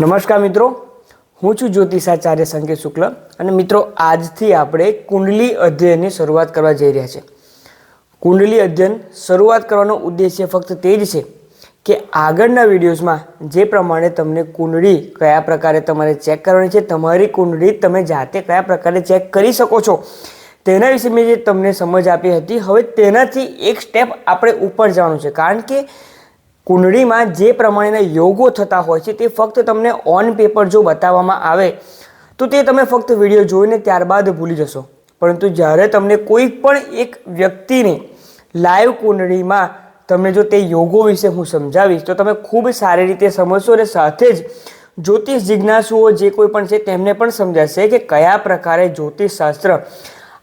નમસ્કાર મિત્રો, હું છું જ્યોતિષાચાર્ય સંકેત શુક્લ અને મિત્રો આજથી આપણે કુંડલી અધ્યયનની શરૂઆત કરવા જઈ રહ્યા છે કુંડલી અધ્યયન શરૂઆત કરવાનો ઉદ્દેશ્ય ફક્ત તે જ છે કે આગળના વિડીયોઝમાં જે પ્રમાણે તમને કુંડળી કયા પ્રકારે તમારે ચેક કરવાની છે, તમારી કુંડળી તમે જાતે કયા પ્રકારે ચેક કરી શકો છો, તેના વિશે મેં જે તમને સમજ આપી હતી, હવે તેનાથી એક સ્ટેપ આપણે ઉપર જવાનું છે. કારણ કે કુંડળીમાં જે પ્રમાણેના યોગો થતા હોય છે તે ફક્ત તમને ઓન પેપર જો બતાવવામાં આવે, તો તે તમે ફક્ત વીડિયો જોઈને ત્યારબાદ ભૂલી જશો. પરંતુ જ્યારે તમને કોઈ પણ એક વ્યક્તિની લાઈવ કુંડળીમાં તમને જો તે યોગો વિશે હું સમજાવીશ, તો તમે ખૂબ સારી રીતે સમજશો અને સાથે જ જ્યોતિષ જિજ્ઞાસુઓ જે કોઈ પણ છે તેમને પણ સમજાશે કે કયા પ્રકારે જ્યોતિષશાસ્ત્ર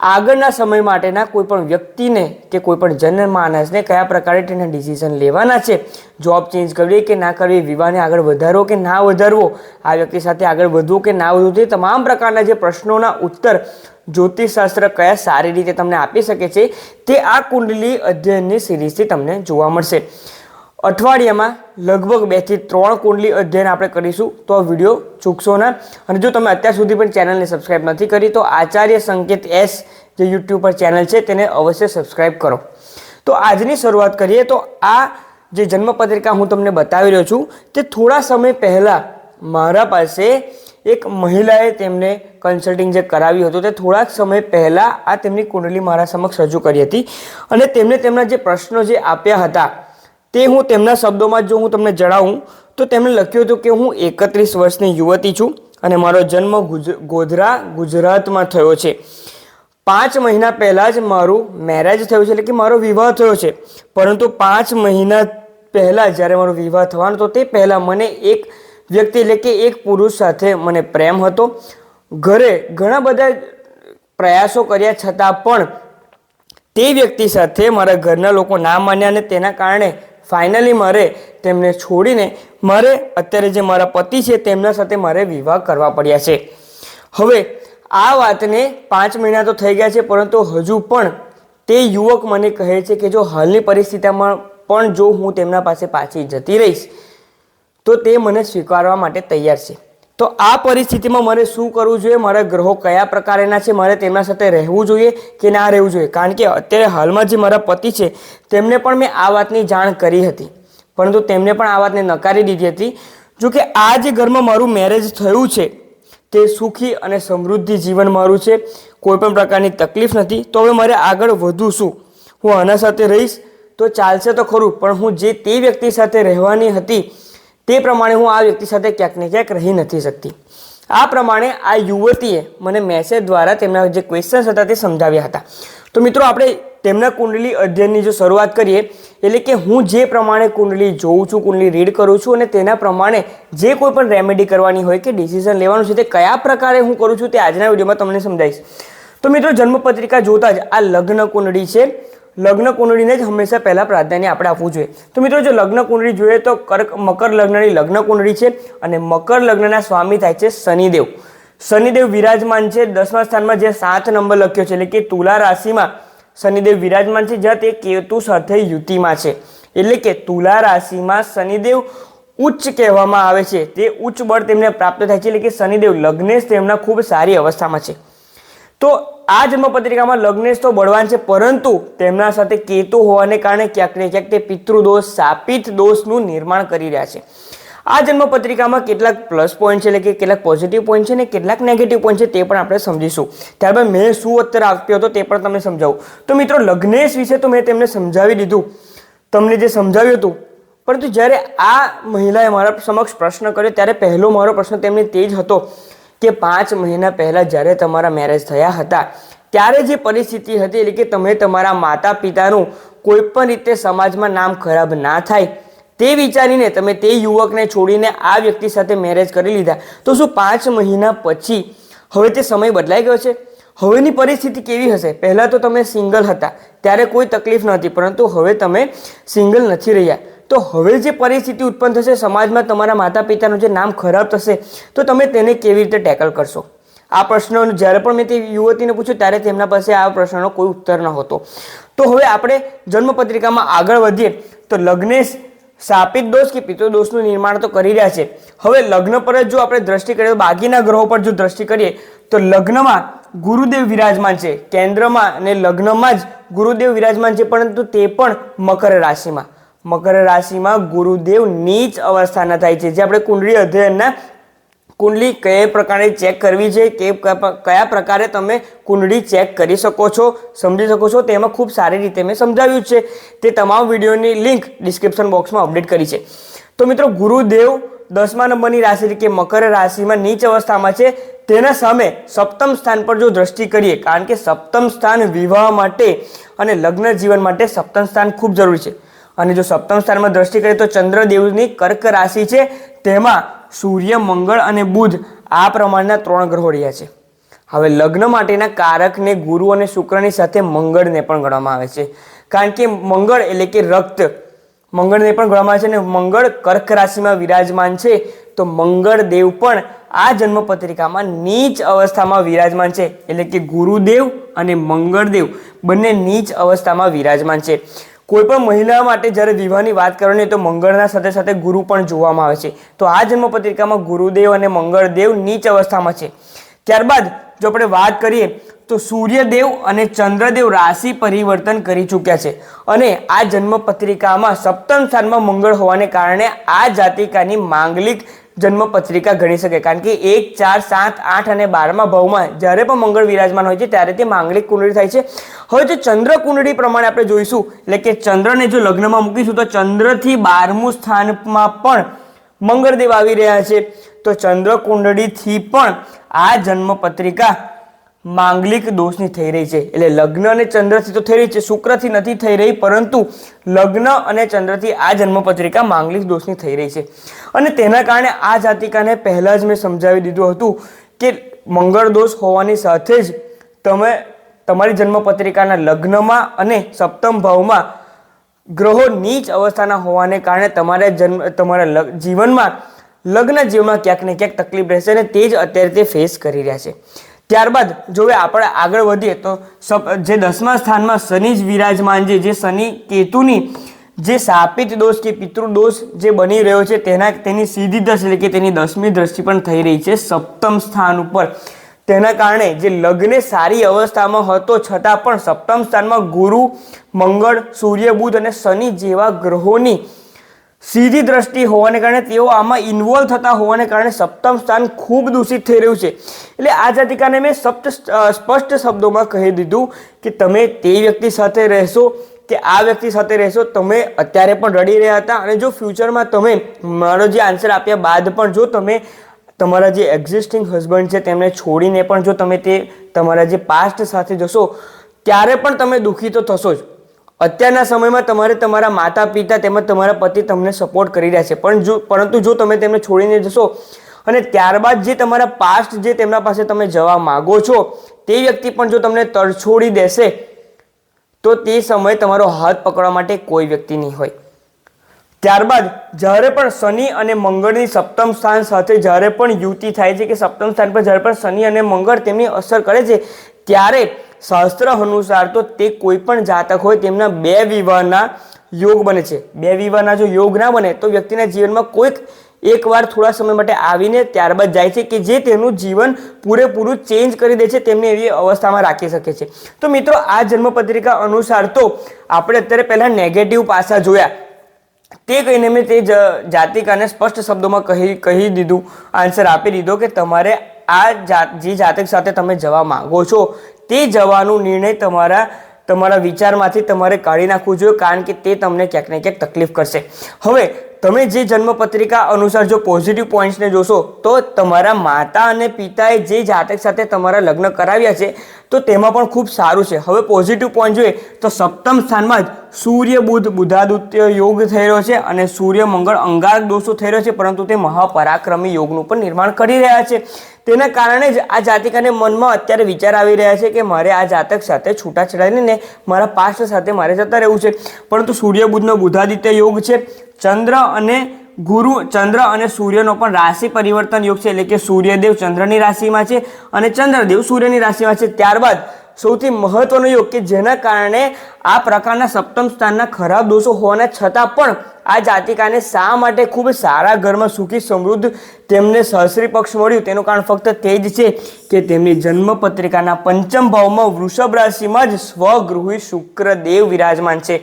આગળના સમય માટેના કોઈપણ વ્યક્તિને કે કોઈપણ જનમાનસને કયા પ્રકારે તેના ડિસિઝન લેવાના છે? જોબ ચેન્જ કરવી કે ના કરવી, વિવાહને આગળ વધારવો કે ના વધારવો, આ વ્યક્તિ સાથે આગળ વધવું કે ના વધવું, તે તમામ પ્રકારના જે પ્રશ્નોના ઉત્તર જ્યોતિષશાસ્ત્ર કયા સારી રીતે તમને આપી શકે છે, તે આ કુંડલી અધ્યયનની સિરીઝથી તમને જોવા મળશે. અઠવાડિયામાં લગભગ બેથી ત્રણ કુંડલી અધ્યયન આપણે કરીશું, તો આ વીડિયો ચૂકશો ના. અને જો તમે અત્યાર સુધી પણ ચેનલને સબસ્ક્રાઇબ નથી કરી, તો આચાર્ય સંકેત એસ જે યુટ્યુબ પર ચેનલ છે, તેને અવશ્ય સબસ્ક્રાઇબ કરો. તો આજની શરૂઆત કરીએ, તો આ જે જન્મપત્રિકા હું તમને બતાવી રહ્યો છું, તે થોડા સમય પહેલાં મારા પાસે એક મહિલાએ તેમને કન્સલ્ટિંગ જે કરાવ્યું હતું, તે થોડાક સમય પહેલાં આ તેમની કુંડલી મારા સમક્ષ રજૂ કરી હતી અને તેમને તેમના જે પ્રશ્નો જે આપ્યા હતા, તે હું તેમના શબ્દોમાં જો હું તમને જણાવું, તો તેમણે લખ્યું હતું કે હું એકત્રીસ વર્ષની યુવતી છું અને મારો જન્મ ગોધરા, ગુજરાતમાં થયો છે. પાંચ મહિના પહેલાં જ મારું મેરેજ થયું છે, એટલે કે મારો વિવાહ થયો છે. પરંતુ પાંચ મહિના પહેલાં જ્યારે મારો વિવાહ થવાનો તો તે પહેલાં મને એક વ્યક્તિ એટલે કે એક પુરુષ સાથે મને પ્રેમ હતો. ઘરે ઘણા બધા પ્રયાસો કર્યા, છતાં પણ તે વ્યક્તિ સાથે મારા ઘરના લોકો ના માન્યા અને તેના કારણે ફાઇનલી મારે તેમને છોડીને, મારે અત્યારે જે મારા પતિ છે, તેમના સાથે મારે વિવાહ કરવા પડ્યા છે. હવે આ વાતને પાંચ મહિના તો થઈ ગયા છે, પરંતુ હજુ પણ તે યુવક મને કહે છે કે જો હાલની પરિસ્થિતિમાં પણ જો હું તેમના પાસે પાછી જતી રહીશ, તો તે મને સ્વીકારવા માટે તૈયાર છે. તો આ પરિસ્થિતિમાં મારે શું કરવું જોઈએ? મારા ગ્રહો કયા પ્રકારના છે? મારે તેમના સાથે રહેવું જોઈએ કે ના રહેવું જોઈએ? કારણ કે અત્યારે હાલમાં જે મારા પતિ છે, તેમને પણ મેં આ વાતની જાણ કરી હતી. પરંતુ તેમને પણ આ વાતને નકારી દીધી હતી. જો કે આ જે ઘરમાં મારું મેરેજ થયું છે તે સુખી અને સમૃદ્ધિ જીવન મારું છે. કોઈ પણ પ્રકારની તકલીફ નથી. તો હવે મારે આગળ વધું શું હું આના સાથે રહીશ. તો ચાલશે તો ખરું, પણ હું જે તે વ્યક્તિ સાથે રહેવાની હતી, તે પ્રમાણે હું આ વ્યક્તિ સાથે ક્યાંક ને ક્યાંક રહી નથી શકતી. આ પ્રમાણે આ યુવતીએ મને મેસેજ દ્વારા તેમના જે ક્વેશ્ચન્સ હતા તે સમજાવ્યા હતા. તો મિત્રો, આપણે તેમના કુંડલી અધ્યયનની જો શરૂઆત કરીએ, એટલે કે હું જે પ્રમાણે કુંડલી જોઉં છું, કુંડલી રીડ કરું છું અને તેના પ્રમાણે જે કોઈ પણ રેમેડી કરવાની હોય કે ડિસિઝન લેવાનું છે, તે કયા પ્રકારે હું કરું છું તે આજના વિડીયોમાં તમને સમજાવીશ. તો મિત્રો, જન્મપત્રિકા જોતા જ આ લગ્ન કુંડળી છે. લગ્ન કુંડળીને જ હંમેશા પહેલાં પ્રાધાન્ય આપણે આપવું જોઈએ. તો મિત્રો, જો લગ્ન કુંડળી જોઈએ તો કર્ક, મકર લગ્નની લગ્ન કુંડળી છે અને મકર લગ્નના સ્વામી થાય છે શનિદેવ. શનિદેવ વિરાજમાન છે. દસમા સ્થાનમાં જે સાત નંબર લખ્યો છે, એટલે કે તુલા રાશિમાં શનિદેવ વિરાજમાન છે જ્યાં તે કેતુ સાથે યુતિમાં છે. એટલે કે તુલા રાશિમાં શનિદેવ ઉચ્ચ કહેવામાં આવે છે. તે ઉચ્ચ બળ તેમને પ્રાપ્ત થાય છે, એટલે કે શનિદેવ લગ્નેશ તેમના ખૂબ સારી અવસ્થામાં છે. તો આ જન્મપત્રિકામાં લગ્નેશ તો બળવાન છે, પરંતુ તેમના સાથે કેતુ હોવાને કારણે ક્યાંક ને ક્યાંક તે પિતૃદોષ શાપિત દોષનું નિર્માણ કરી રહ્યા છે. આ જન્મપત્રિકામાં કેટલાક પ્લસ પોઈન્ટ છે, એટલે કે કેટલાક પોઝિટિવ પોઈન્ટ છે ને કેટલાક નેગેટિવ પોઈન્ટ છે તે પણ આપણે સમજીશું. ત્યારબાદ મેં શું ઉત્તર આપ્યો હતો તે પણ તમને સમજાવું. તો મિત્રો, લગ્નેશ વિશે તો મેં તેમને સમજાવી દીધું. તમને જે સમજાવ્યું હતું. પરંતુ જ્યારે આ મહિલાએ મારા સમક્ષ પ્રશ્ન કર્યો, ત્યારે પહેલો મારો પ્રશ્ન તેમને તે જ હતો કે પાંચ મહિના પહેલાં જ્યારે તમારા મેરેજ થયા હતા, ત્યારે જે પરિસ્થિતિ હતી, એટલે કે તમે તમારા માતા પિતાનું કોઈ પણ રીતે સમાજમાં નામ ખરાબ ના થાય તે વિચારીને તમે તે યુવકને છોડીને આ વ્યક્તિ સાથે મેરેજ કરી લીધા. તો શું પાંચ મહિના પછી હવે તે સમય બદલાઈ ગયો છે? હવેની પરિસ્થિતિ કેવી હશે? પહેલાં તો તમે સિંગલ હતા, ત્યારે કોઈ તકલીફ નહોતી, પરંતુ હવે તમે સિંગલ નથી રહ્યા. તો હવે જે પરિસ્થિતિ ઉત્પન્ન થશે, સમાજમાં તમારા માતા પિતાનું જે નામ ખરાબ થશે, તો તમે તેને કેવી રીતે ટેકલ કરશો? આ પ્રશ્ન જ્યારે પણ મેં તે યુવતીને પૂછ્યું, ત્યારે તેમના પાસે આ પ્રશ્નનો કોઈ ઉત્તર ન હતો તો હવે આપણે જન્મપત્રિકામાં આગળ વધીએ, તો લગ્નેશ શાપિત દોષ કે પિતૃ દોષનું નિર્માણ તો કરી રહ્યા છે. હવે લગ્ન પર જ જો આપણે દ્રષ્ટિ કરીએ તો બાકીના ગ્રહો પર જો દ્રષ્ટિ કરીએ, તો લગ્નમાં ગુરુદેવ વિરાજમાન છે. કેન્દ્રમાં અને લગ્નમાં જ ગુરુદેવ વિરાજમાન છે, પરંતુ તે પણ મકર રાશિમાં. મકર રાશિમાં ગુરુદેવ નીચ અવસ્થાના થાય છે. જે આપણે કુંડળી અધ્યયનના કુંડલી કયા પ્રકારે ચેક કરવી છે? કે કયા પ્રકારે તમે કુંડળી ચેક કરી શકો છો? સમજી શકો છો? તેમાં ખૂબ સારી રીતે મેં સમજાવ્યું છે. તે તમામ વિડીયોની લિંક ડિસ્ક્રિપ્શન બોક્સમાં અપડેટ કરી છે. તો મિત્રો, ગુરુદેવ દસમા નંબરની રાશિ કે મકર રાશિમાં નીચ અવસ્થામાં છે. તેના સામે સપ્તમ સ્થાન પર જો દ્રષ્ટિ કરીએ, કારણ કે સપ્તમ સ્થાન વિવાહ માટે અને લગ્ન જીવન માટે સપ્તમ સ્થાન ખૂબ જરૂરી છે. અને જો સપ્તમ સ્થાનમાં દ્રષ્ટિ કરીએ તો ચંદ્રદેવની કર્ક રાશિ છે. તેમાં સૂર્ય, મંગળ અને બુધ આ પ્રમાણના ત્રણ ગ્રહો રહ્યા છે. હવે લગ્ન માટેના કારકને ગુરુ અને શુક્રની સાથે મંગળને પણ ગણવામાં આવે છે. કારણ કે મંગળ એટલે કે રક્ત. મંગળને પણ ગણવામાં આવે છે અને મંગળ કર્ક રાશિમાં વિરાજમાન છે. તો મંગળ દેવ પણ આ જન્મ પત્રિકામાં નીચ અવસ્થામાં વિરાજમાન છે. એટલે કે ગુરુદેવ અને મંગળદેવ બંને નીચ અવસ્થામાં વિરાજમાન છે. કોઈ પણ મહિલા માટે જ્યારે વિવાહની વાત કરવાની તો મંગળના સાથે સાથે ગુરુ પણ જોવામાં આવે છે. તો આ જન્મ પત્રિકામાં ગુરુદેવ અને મંગળદેવ નીચ અવસ્થામાં છે. ત્યારબાદ જો આપણે વાત કરીએ તો સૂર્યદેવ અને ચંદ્રદેવ રાશિ પરિવર્તન કરી ચૂક્યા છે. અને આ જન્મ પત્રિકામાં સપ્તમ સ્થાનમાં મંગળ હોવાને કારણે આ જાતિકાની માંગલિક જન્મ પત્રિકા ગણી શકે. કારણ કે એક, ચાર, સાત, આઠ અને બારમા ભાવમાં જ્યારે પણ મંગળ વિરાજમાન હોય છે, ત્યારે તે માંગલિક કુંડળી થાય છે. હવે જો ચંદ્ર કુંડળી પ્રમાણે આપણે જોઈશું, એટલે કે ચંદ્રને જો લગ્નમાં મૂકીશું, તો ચંદ્રથી બારમું સ્થાનમાં પણ મંગળદેવ આવી રહ્યા છે. તો ચંદ્ર કુંડળીથી પણ આ જન્મ પત્રિકા માંગલિક દોષની થઈ રહી છે. એટલે લગ્ન અને ચંદ્રથી તો થઈ રહી છે, શુક્રથી નથી થઈ રહી, પરંતુ લગ્ન અને ચંદ્રથી આ જન્મપત્રિકા માંગલિક દોષની થઈ રહી છે. અને તેના કારણે આ જાતિકાને પહેલાં જ મેં સમજાવી દીધું હતું કે મંગળ દોષ હોવાની સાથે જ તમે તમારી જન્મપત્રિકાના લગ્નમાં અને સપ્તમ ભાવમાં ગ્રહો નીચ અવસ્થાના હોવાને કારણે તમારા જન્મ, તમારા જીવનમાં, લગ્ન જીવનમાં ક્યાંક ને ક્યાંક તકલીફ રહેશે અને તે જ અત્યારે તે ફેસ કરી રહ્યા છે. ત્યારબાદ, જો આપણે આગળ વધીએ, તો જે દસમા સ્થાનમાં શનિ જ વિરાજમાન છે, જે શનિ કેતુની જે સાપિત દોષ કે પિતૃ દોષ જે બની રહ્યો છે, તેના, તેની સીધી દશ એટલે કે તેની દસમી દ્રષ્ટિ પણ થઈ રહી છે, સપ્તમ સ્થાન ઉપર. તેના કારણે જે લગ્ને સારી અવસ્થામાં હતો, છતાં પણ સપ્તમ સ્થાનમાં ગુરુ, મંગળ, સૂર્ય, બુધ અને શનિ જેવા ગ્રહોની સીધી દ્રષ્ટિ હોવાને કારણે તેઓ આમાં ઇન્વોલ્વ થતા હોવાને કારણે સપ્તમ સ્થાન ખૂબ દૂષિત થઈ રહ્યું છે. એટલે આ જાતિકાને મેં સપ્ત સ્પષ્ટ શબ્દોમાં કહી દીધું કે તમે તે વ્યક્તિ સાથે રહેશો, કે આ વ્યક્તિ સાથે રહેશો, તમે અત્યારે પણ રડી રહ્યા હતા અને જો ફ્યુચરમાં તમે મારો જે આન્સર આપ્યા બાદ પણ જો તમે તમારા જે એક્ઝિસ્ટિંગ હસબન્ડ છે તેમને છોડીને પણ જો તમે તે તમારા જે પાસ્ટ સાથે જશો, ત્યારે પણ તમે દુઃખી તો થશો જ. અત્યારના સમયમાં તમારે તમારા માતા, પિતા તેમજ તમારા પતિ તમને સપોર્ટ કરી રહ્યા છે. પણ જો, પરંતુ જો તમે તેમને છોડીને જશો અને ત્યારબાદ જે તમારા પાસ્ટ જે તેમના પાસે તમે જવા માગો છો, તે વ્યક્તિ પણ જો તમને તરછોડી દેશે, તો તે સમયે તમારો હાથ પકડવા માટે કોઈ વ્યક્તિ નહીં હોય. ત્યારબાદ જ્યારે પણ શનિ અને મંગળની સપ્તમ સ્થાન સાથે જ્યારે પણ યુતિ થાય છે કે સપ્તમ સ્થાન પર જ્યારે પણ શનિ અને મંગળ તેમની અસર કરે છે, ત્યારે શાસ્ત્ર અનુસાર તો તે કોઈ પણ જાતક હોય તેમના બે વિવાહના યોગ બને છે. બે વિવાહના જો યોગ ના બને તો વ્યક્તિના જીવનમાં કોઈક એકવાર થોડા સમય માટે આવીને ત્યારબાદ જાય છે કે જે તેનું જીવન પૂરેપૂરું ચેન્જ કરી દે છે, તેમને એવી અવસ્થામાં રાખી શકે છે. તો મિત્રો, આ જન્મપત્રિકા અનુસાર તો આપણે અત્યારે પહેલાં નેગેટિવ પાસા જોયા. તે કહીને મેં તે જાતિકાને સ્પષ્ટ શબ્દોમાં કહી કહી દીધું. આન્સર આપી દીધો કે તમારે આ જાત, જે જાતક સાથે તમે જવા માગો છો તે જવાનો નિર્ણય તમારા તમારા વિચારમાંથી તમારે કાઢી નાખવું જોઈએ, કારણ કે તે તમને ક્યાંક ને ક્યાંક તકલીફ કરશે. હવે તમે જે જન્મપત્રિકા અનુસાર જો પોઝિટિવ પોઈન્ટ્સને જોશો, તો તમારા માતા અને પિતાએ જે જાતક સાથે તમારા લગ્ન કરાવ્યા છે, તો તેમાં પણ ખૂબ સારું છે. હવે પોઝિટિવ પોઈન્ટ જોઈએ, તો સપ્તમ સ્થાનમાં જ સૂર્ય બુધ, બુધાદિત્ય યોગ થઈ રહ્યો છે અને સૂર્ય, મંગળ, અંગારક દોષો થઈ રહ્યો છે, પરંતુ તે મહાપરાક્રમી યોગનું પણ નિર્માણ કરી રહ્યા છે. તેના કારણે જ આ જાતિકાને મનમાં અત્યારે વિચાર આવી રહ્યા છે કે મારે આ જાતક સાથે છૂટાછેડાઈને મારા પાસ્ટ સાથે મારે જતા રહેવું છે. પરંતુ સૂર્ય, બુધનો બુધાદિત્ય યોગ છે ચંદ્ર અને ગુરુ, ચંદ્ર અને સૂર્યનો પણ રાશિ પરિવર્તન યોગ છે. એટલે કે સૂર્યદેવ ચંદ્રની રાશિમાં છે અને ચંદ્રદેવ સૂર્યની રાશિમાં છે. ત્યારબાદ સૌથી મહત્વનો યોગ કે જેના કારણે આ પ્રકારના સપ્તમ સ્થાનના ખરાબ દોષો હોવાના છતાં પણ આ જાતિકાને શા માટે ખૂબ સારા ઘરમાં સુખી, સમૃદ્ધ તેમને સહસ્રી પક્ષ મળ્યું? તેનું કારણ ફક્ત તે જ છે કે તેમની જન્મ પત્રિકાના પંચમ ભાવમાં વૃષભ રાશિમાં જ સ્વગૃહી શુક્રદેવ વિરાજમાન છે.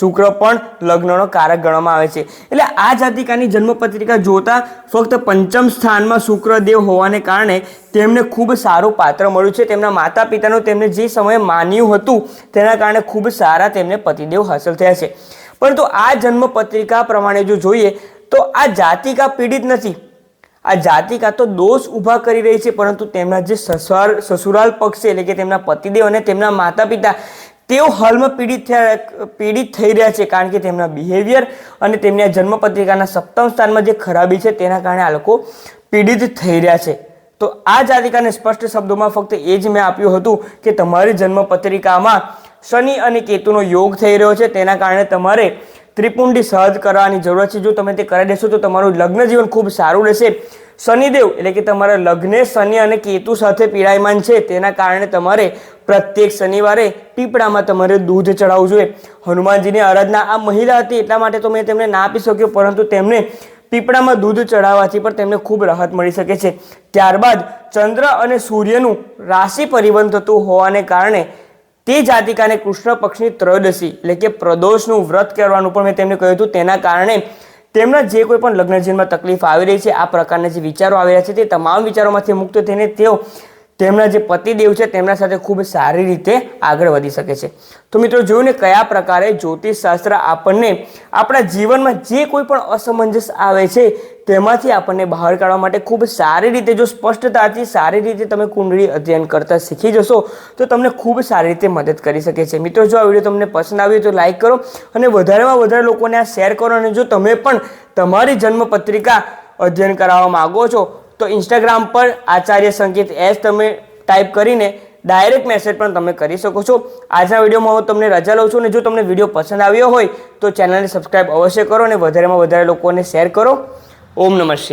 શુક્ર પણ લગ્નનો કારક ગણવામાં આવે છે. એટલે આ જાતિકાની જન્મપત્રિકા જોતા ફક્ત પંચમ સ્થાનમાં શુક્રદેવ હોવાને કારણે તેમને ખૂબ સારું પાત્ર મળ્યું છે. તેમના માતા પિતાનું તેમને જે સમયે માન્યું હતું, તેના કારણે ખૂબ સારા તેમને પતિદેવ હાંસલ થયા છે. પરંતુ આ જન્મપત્રિકા પ્રમાણે જો જોઈએ, તો આ જાતિકા પીડિત નથી. આ જાતિકા તો દોષ ઊભા કરી રહી છે, પરંતુ તેમના જે સસુરાલ સસુરાલ પક્ષ છે, એટલે કે તેમના પતિદેવ અને તેમના માતા પિતા તેઓ હાલમાં પીડિત થયા, પીડિત થઈ રહ્યા છે કારણ કે તેમના બિહેવિયર અને તેમની જન્મપત્રિકાના સપ્તમ સ્થાનમાં જે ખરાબી છે તેના કારણે આ લોકો પીડિત થઈ રહ્યા છે. તો આ જાતિકાને સ્પષ્ટ શબ્દોમાં ફક્ત એ જ મેં આપ્યું હતું કે તમારી જન્મપત્રિકામાં શનિ અને કેતુનો યોગ થઈ રહ્યો છે, તેના કારણે તમારે ત્રિપુંડી સહજ કરવાની જરૂર છે. જો તમે તે કરી દેશો તો તમારું લગ્ન જીવન ખૂબ સારું રહેશે. શનિદેવ, એટલે કે તમારા લગ્ને શનિ અને કેતુ સાથે પીડાયમાન છે, તેના કારણે તમારે પ્રત્યેક શનિવારે પીપળામાં તમારે દૂધ ચડાવવું જોઈએ. હનુમાનજીની આરાધના આ મહિલા હતી, એટલા માટે તો મેં તેમને ના આપી શક્યો, પરંતુ તેમને પીપળામાં દૂધ ચડાવવાથી પણ તેમને ખૂબ રાહત મળી શકે છે. ત્યારબાદ ચંદ્ર અને સૂર્યનું રાશિ પરિવહન થતું હોવાને કારણે તે જાતિકાને કૃષ્ણ પક્ષની ત્રયોદશી, એટલે કે પ્રદોષનું વ્રત કરવાનું પણ મેં તેમને કહ્યું હતું. તેના કારણે તેમના જે કોઈ પણ લગ્ન જીવનમાં તકલીફ આવી રહી છે, આ પ્રકારના જે વિચારો આવી રહ્યા છે તે તમામ વિચારોમાંથી મુક્ત થઈને તેઓ તેમના જે પતિદેવ છે, તેમના સાથે ખૂબ સારી રીતે આગળ વધી શકે છે. તો મિત્રો, જોયું ને કયા પ્રકારે જ્યોતિષશાસ્ત્ર આપણને આપણા જીવનમાં જે કોઈ પણ અસમંજસ આવે છે, તેમાંથી આપણને બહાર કાઢવા માટે ખૂબ સારી રીતે, જો સ્પષ્ટતાથી સારી રીતે તમે કુંડળી અધ્યયન કરતા શીખી જશો, તો તમને ખૂબ સારી રીતે મદદ કરી શકે છે. મિત્રો, જો આ વીડિયો તમને પસંદ આવ્યો તો લાઈક કરો અને વધારેમાં વધારે લોકોને આ શેર કરો અને જો તમે પણ તમારી જન્મપત્રિકા અધ્યયન કરાવવા માગો છો તો ઇન્સ્ટાગ્રામ પર આચાર્ય સંકેત એસ તમે ટાઈપ કરીને ડાયરેક્ટ મેસેજ પણ તમે કરી શકો છો. આજના વિડીયોમાં હું તમને રજા લઉં છું અને જો તમને વીડિયો પસંદ આવ્યો હોય તો ચેનલને સબસ્ક્રાઈબ અવશ્ય કરો અને વધારેમાં વધારે લોકોને શેર કરો. ઓમ નમઃ શિવાય.